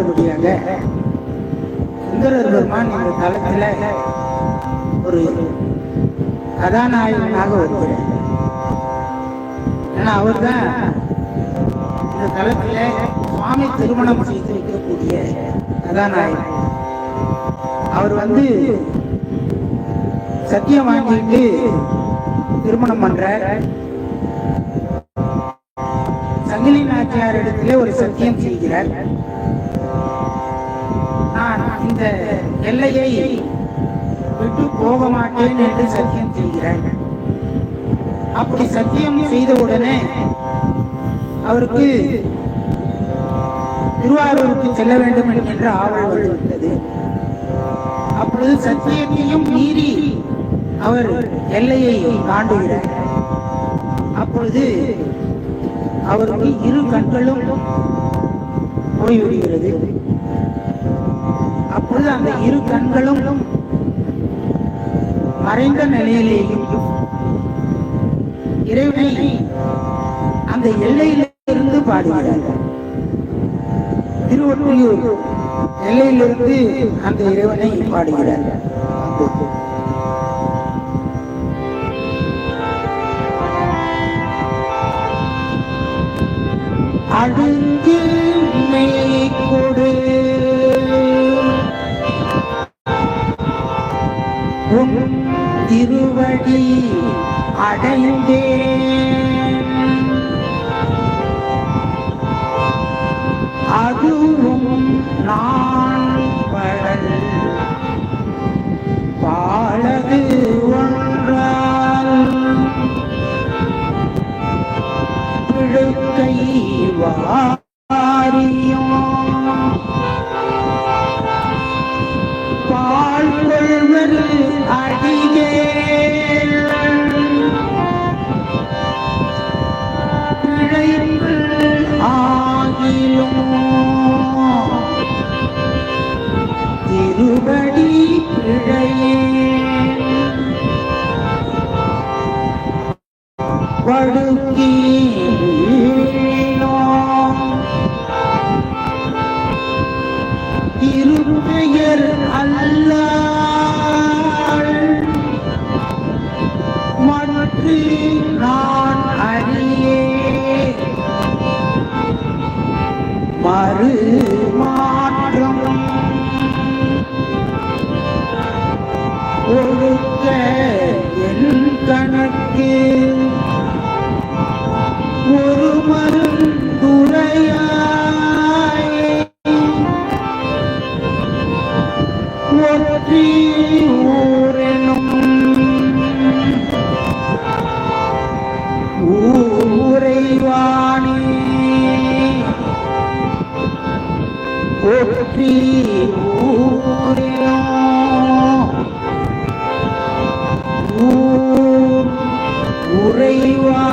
அடுத்தபடியாக சுந்தரர் பெருமான் இந்த தளத்தில் ஒரு கதாநாயகனாக வருகிறார். ஏன்னா அவர் தான் இந்த தளத்தில் சுவாமி திருமணம் செய்து வைக்கக்கூடிய கதாநாயகன். அவர் வந்து சத்தியம் வாங்கிட்டு திருமணம் பண்றார். சங்கிலி நாச்சியார் இடத்திலே ஒரு சத்தியம் செய்கிறார். நான் இந்த எல்லையை விட்டு போக மாட்டேன் என்று சத்தியம் செய்கிறார். அப்படி சத்தியம் செய்தவுடனே அவருக்கு திருவாரூருக்கு செல்ல வேண்டும் என்கின்ற ஆவல் வந்துவிட்டது. அப்பொழுது சத்தியத்தையும் மீறி அவர் எல்லையை தாண்டுகிறார். அப்பொழுது அவருக்கு இரு கண்களும் போய்விடுகிறது அப்பொழுது அந்த இரு கண்களும் மறைந்த நிலையிலேயும் இறைவனை அந்த எல்லையிலிருந்து பாடுகிறார் திருவொற்றியூர் எல்லையிலிருந்து அந்த இறைவனை பாடுகிறார் அடுத்து உன் திருவடி அடைந்தேன். அதுவும் நான் படல். பாலது ஒன்றால் பிழுக்கை வாரியும் திருபடி பிழையே படுக்கி இருமைய நான் அறியே மறு போற்றி உறைவா